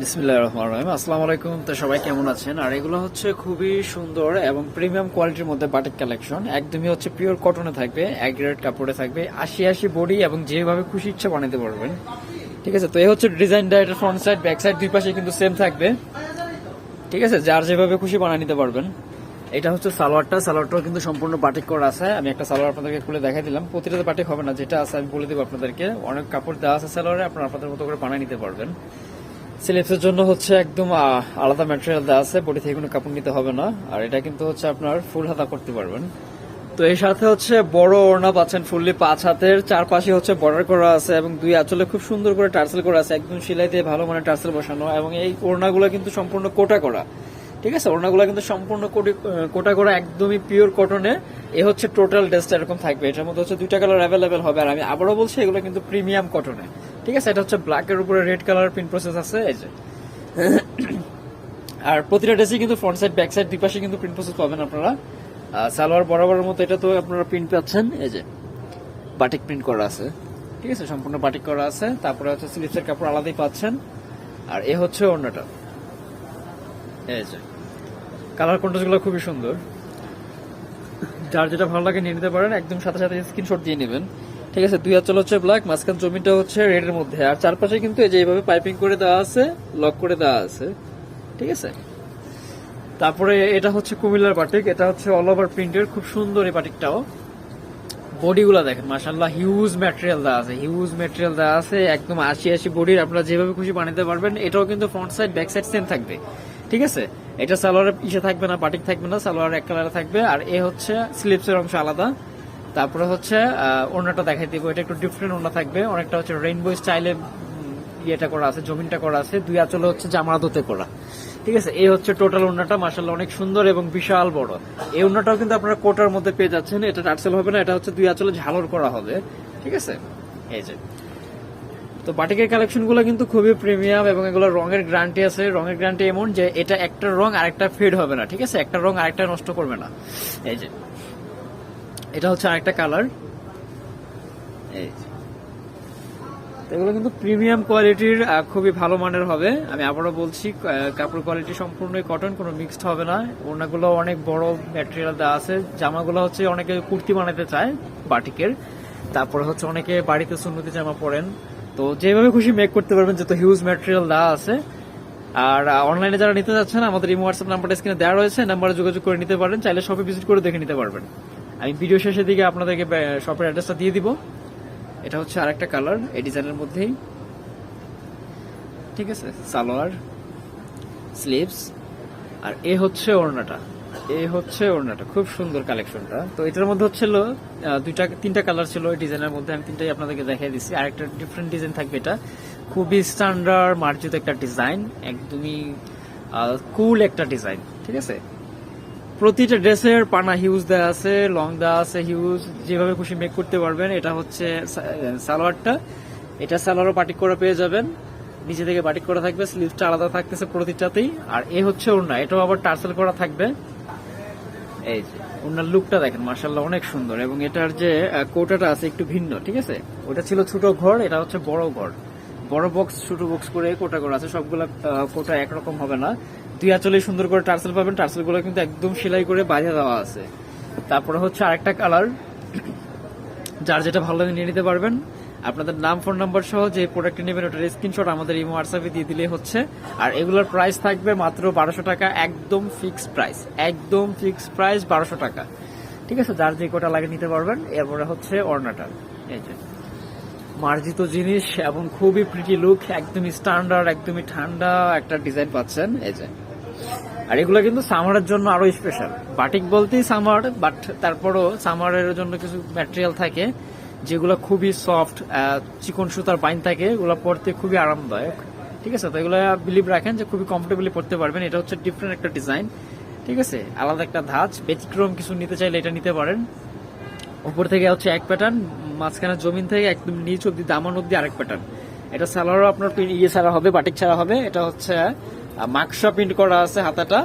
বিসমিল্লাহির রহমানির রহিম। আসসালামু আলাইকুম। তো সবাই কেমন আছেন? আর এগুলো হচ্ছে খুবই সুন্দর এবং প্রিমিয়াম কোয়ালিটির মধ্যে বাটিক কালেকশন একদমই হচ্ছে পিওর কটনে থাকবে, এক গ্রেড কাপড়ে থাকবে। আশি আশি বডি এবং যেভাবে খুশি ইচ্ছা বানাতে পারবেন। ঠিক আছে? তো এই হচ্ছে ডিজাইনটা এটা ফ্রন্ট সাইড ব্যাক সাইড দুই পাশে কিন্তু সেম থাকবে। ঠিক আছে? যার যেভাবে খুশি বানিয়ে নিতে পারবেন। এটা হচ্ছে সালোয়ারটা। সালোয়ারটাও কিন্তু সম্পূর্ণ বাটিক করা আছে। আমি একটা সালোয়ার আপনাদেরকে খুলে দেখাই দিলাম। প্রতিটাতে বাটিক হবে না। যেটা আছে আমি বলে দেবো আপনাদেরকে। অনেক কাপড় দেওয়া আছে সালোয়ারে। আপনারা আপনাদের মতো করে বানিয়ে নিতে পারবেন। স্লিপসের জন্য হচ্ছে একদম আলাদা ম্যাটেরিয়াল দেওয়া আছে বডি থেকে কোনো কাপড় নিতে হবে না। আর এটা কিন্তু হচ্ছে আপনার ফুল হাতা করতে পারবেন। তো এর সাথে হচ্ছে বড় ওড়না পাচ্ছেন ফুললি পাঁচ হাতের। চারপাশে হচ্ছে বর্ডার করা আছে এবং দুই আঁচলে খুব সুন্দর করে টার্সেল করা আছে। একদম সেলাই দিয়ে ভালো মানে টার্সেল বসানো এবং এই ওড়নাগুলো কিন্তু সম্পূর্ণ কোটা করা। ঠিক আছে? ওড়নাগুলো কিন্তু সম্পূর্ণ কোটি- করা একদমই পিওর কটনে এ হচ্ছে টোটাল ড্রেসটা এরকম থাকবে। এটার মধ্যে হচ্ছে দুইটা কালার অ্যাভেলেবেল হবে। আর আমি আবারও বলছি, এগুলো কিন্তু প্রিমিয়াম কটনে ঠিক আছে, এটা হচ্ছে ব্ল্যাক এর উপরে রেড কালার প্রিন্ট প্রসেস আছে, এই যে। আর প্রতিটা ড্রেসে কিন্তু ফ্রন্ট সাইড ব্যাক সাইড দুই পাশে কিন্তু প্রিন্ট প্রসেস পাবেন আপনারা। সালোয়ার বরাবরের মতো এটা তো আপনারা প্রিন্ট পাচ্ছেন, এই যে বাটিক প্রিন্ট করা আছে। ঠিক আছে, সম্পূর্ণ বাটিক করা আছে। তারপরে হচ্ছে স্লিপসের কাপড় আলাদাই পাচ্ছেন। আর এ হচ্ছে অন্যটা এই যে কালার কন্ট্রাস্টগুলো খুবই সুন্দর। যার যেটা ভালো লাগে নিয়ে নিতে পারেন, একদম সাথে সাথে স্ক্রিনশট দিয়ে নেবেন। ঠিক আছে, দুই হাত হচ্ছে ব্ল্যাক মাঝখান জমিটা হচ্ছে রেড এর মধ্যে। আর চারপাশে কিন্তু এই যে এইভাবে পাইপিং করে দেওয়া আছে লক করে দেওয়া আছে। ঠিক আছে? তারপরে এটা হচ্ছে কুমিল্লার বাটিক এটা হচ্ছে অল ওভার প্রিন্টের খুব সুন্দর এই বাটিকটাও বডিগুলো দেখেন মাশাল্লাহ হিউজ ম্যাটেরিয়াল দেওয়া আছে হিউজ ম্যাটেরিয়াল দেওয়া আছে, একদম আশি আশি বডির, আপনারা যেভাবে খুশি বানাতে পারবেন, এটাও কিন্তু front side back side same থাকবে। ঠিক আছে? এটা সালোয়ারের ইসে থাকবে না বাটিক থাকবে না, সালোয়ার এক কালারে থাকবে, আর এ হচ্ছে স্লিপসের অংশ আলাদা। তারপরে হচ্ছে আহ, ওড়নাটা দেখাই দিব। এটা একটু ডিফারেন্ট ওড়না থাকবে। অনেকটা হচ্ছে রেইনবো স্টাইলে ইয়েটা করা আছে জমিনটা করা আছে। দুই আঁচলে হচ্ছে জামারাদতে করা। ঠিক আছে? এই হচ্ছে টোটাল ওড়নাটা। মার্শাল্লাহ অনেক সুন্দর এবং বিশাল বড়। এই ওড়নাটাও কিন্তু আপনারা কোটার মধ্যে পেয়ে যাচ্ছেন। এটা টার্সেল হবে না এটা হচ্ছে দুই আঁচলে ঝালর করা হবে। ঠিক আছে? এই যে। তো বাটিকের কালেকশনগুলো কিন্তু খুবই প্রিমিয়াম এবং এগুলো রঙের গ্যারান্টি আছে। রঙের গ্যারান্টি এমন যে এটা একটা রং আরেকটা ফেড হবে না। ঠিক আছে? একটা রং আরেকটা নষ্ট করবে না। এই যে। এটা হচ্ছে আরেকটা কালার। এই এগুলো কিন্তু প্রিমিয়াম কোয়ালিটির খুবই ভালো মানের হবে। আমি আবারও বলছি কাপড় কোয়ালিটি সম্পূর্ণই কটন কোনো মিক্সড হবে না। ওনাগুলো অনেক বড় ম্যাটেরিয়াল দেওয়া আছে। জামাগুলো হচ্ছে অনেকে কুর্তি বানাতে চায়, বাটিকের। তারপরে হচ্ছে অনেকে বাড়িতে সুন্নতি জামা পরেন। তো যেভাবে খুশি মেক করতে পারবেন, যত হিউজ ম্যাটেরিয়াল দেওয়া আছে। আর অনলাইনে যারা নিতে যাচ্ছেন, আমাদের ইমো হোয়াটসঅ্যাপ নাম্বারটা স্ক্রিনে দেওয়া রয়েছে নাম্বারে যোগাযোগ করে নিতে পারেন। চাইলে শপে ভিজিট করে দেখে নিতে পারবেন। আমি ভিডিও শেষের দিকে আপনাদেরকে শপের অ্যাড্রেসটা দিয়ে দিব। এটা হচ্ছে আর একটা কালার এই ডিজাইনের মধ্যেই। ঠিক আছে? সালোয়ার স্লিভস আর এ হচ্ছে ওড়নাটা। এ হচ্ছে ওড়নাটা, খুব সুন্দর কালেকশনটা তো এটার মধ্যে হচ্ছিল দুইটা, তিনটা কালার ছিল এই ডিজাইনের মধ্যে, আমি তিনটাই আপনাদেরকে দেখিয়ে দিচ্ছি আর একটা ডিফারেন্ট ডিজাইন থাকবে এটা। খুবই স্ট্যান্ডার্ড মার্জিত একটা ডিজাইন একদমই কুল একটা ডিজাইন ঠিক আছে? প্রতিটা ড্রেসের পানা হিউজ দেওয়া আছে লং দেওয়া আছে হিউজ যেভাবে খুশি মেক করতে পারবেন। এটা হচ্ছে সালোয়ারটা। এটা সালোয়ারও পাটিক করে পেয়ে যাবেন। নিচে থেকে বাটিক করা থাকবে স্লিভটা আলাদা থাকতেছে প্রতিটাতেই। আর এ হচ্ছে ওড়না, এটাও আবার টার্সেল করা থাকবে। এই যে ওনার লুকটা দেখেন মার্শাল্লাহ অনেক সুন্দর। এবং এটার যে কোটাটা আছে একটু ভিন্ন, ঠিক আছে? ওটা ছিল ছোট ঘর, এটা হচ্ছে বড় ঘর। বড় বক্স ছোট বক্স করে কোটা করা আছে। সবগুলা কোটা একরকম হবে না। দুই আঁচলে সুন্দর করে টার্সেল পাবেন। টার্সেলগুলো কিন্তু একদম সেলাই করে বাঁধে দেওয়া আছে। তারপরে হচ্ছে আরেকটা কালার। যার যেটা ভালো লাগে নিয়ে নিতে পারবেন। আপনাদের নাম, ফোন নাম্বার সহ যে প্রোডাক্টটি নেবেন, ওটার স্ক্রিনশট আমাদের ইমো হোয়াটসঅ্যাপে দিয়ে দিলে হচ্ছে। আর এগুলোর প্রাইস থাকবে মাত্র বারোশো টাকা, একদম ফিক্সড প্রাইস একদম ফিক্সড প্রাইস বারোশো টাকা। ঠিক আছে? যার যে কোটা লাগে নিতে পারবেন। এরপরে হচ্ছে অর্নাটা এই যে। মার্জিত জিনিস এবং খুবই প্রিটি লুক একদমই স্ট্যান্ডার্ড একদমই ঠান্ডা একটা ডিজাইন পাচ্ছেন। এই যে। আর এগুলো কিন্তু সামারের জন্য আরও স্পেশাল বাটিক বলতেই সামার বাট তারপরও সামারের জন্য কিছু ম্যাটেরিয়াল থাকে, যেগুলো খুবই সফট চিকন সুতার বাইন থাকে, এগুলো পরতে খুবই আরামদায়ক। ঠিক আছে? তো এগুলো বিলিভ রাখেন যে খুবই কমফোর্টেবলি পড়তে পারবেন। এটা হচ্ছে ডিফারেন্ট একটা ডিজাইন ঠিক আছে? আলাদা একটা ধাঁচ, ব্যতিক্রম কিছু নিতে চাইলে এটা নিতে পারেন। উপর থেকে হচ্ছে এক প্যাটার্ন মাঝখানে জমিন থেকে একদম নিচ অব্দি দামান অব্দি আরেক প্যাটার্ন এটা সালোয়ারও আপনার ইয়ে ছাড়া হবে, বাটিক ছাড়া হবে। এটা হচ্ছে মাকসা প্রিন্ট করা আছে হাতাটা।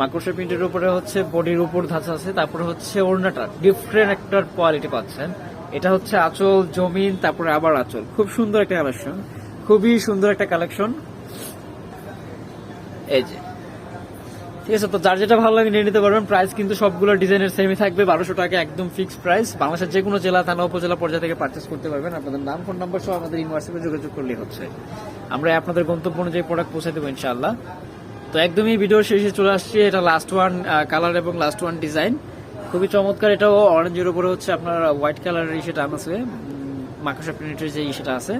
মাকড়সা প্রিন্টের উপরে হচ্ছে বডির উপর ধাঁচা আছে, তারপরে হচ্ছে ওড়নাটা। ডিফারেন্ট একটা কোয়ালিটি পাচ্ছেন। এটা হচ্ছে আঁচল, জমিন, তারপরে আবার আঁচল। খুব সুন্দর একটা কালেকশন খুবই সুন্দর একটা কালেকশন এই যে। ঠিক আছে, তো যার যেটা ভালো লাগে নিয়ে নিতে পারবেন। প্রাইস কিন্তু সবগুলো ডিজাইনের সেমই থাকবে। বারোশো টাকা একদম ফিক্স প্রাইস বাংলাদেশের যে কোনো জেলা, থানা, উপজেলা পর্যায়ে থেকে পার্চেস করতে পারবেন। আপনাদের নাম ফোন নাম্বার সহ আমাদের ইউনিভার্সিটিতে যোগাযোগ করলেই হচ্ছে। আমরা আপনাদের গন্তব্য অনুযায়ী প্রোডাক্ট পৌঁছে দেবো ইনশাআল্লাহ। তো একদমই ভিডিও শেষে চলে আসছি। এটা লাস্ট ওয়ান কালার এবং লাস্ট ওয়ান ডিজাইন খুবই চমৎকার। এটাও অরেঞ্জের উপরে হচ্ছে আপনার হোয়াইট কালারের সেটা আছে। মাকসা প্রিন্টের যে সেটা আছে।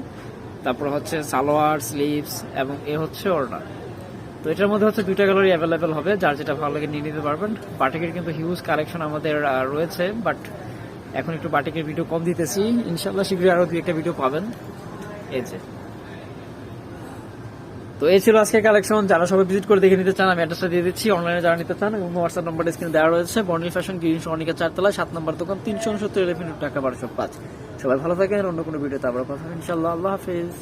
তারপর হচ্ছে সালোয়ার স্লিভস এবং এ হচ্ছে ওড়না। তো এটার মধ্যে হচ্ছে দুইটা কালারই অ্যাভেলেবেল হবে, যার যেটা ভালো লাগে নিয়ে নিতে পারবেন। বাটিকের কিন্তু হিউজ কালেকশন আমাদের রয়েছে বাট এখন একটু বাটিকের ভিডিও কম দিতেছি। ইনশাল্লাহ শীঘ্রই আরও দুই একটা ভিডিও পাবেন। এই যে। তো এই ছিল আজকে কালেকশন যারা সবাই ভিজিট করে দেখে নিতে চান, আমি অ্যাড্রেসটা দিয়ে দিচ্ছি। অনলাইনে যারা নিতে চান, এবং হোয়াটসঅ্যাপ নাম্বার স্ক্রিনে দেওয়া রয়েছে। বর্ণিল ফ্যাশন গ্রিন সনিকা চারতলা সাত নম্বর দোকান, তিনশো উনসত্তর এলিফেন্ট টাকা বারোশো পাঁচ। সবাই ভালো থাকেন অন্য কোনো ভিডিওতে আবার কথা ইনশাল্লাহ আল্লাহ হাফিজ।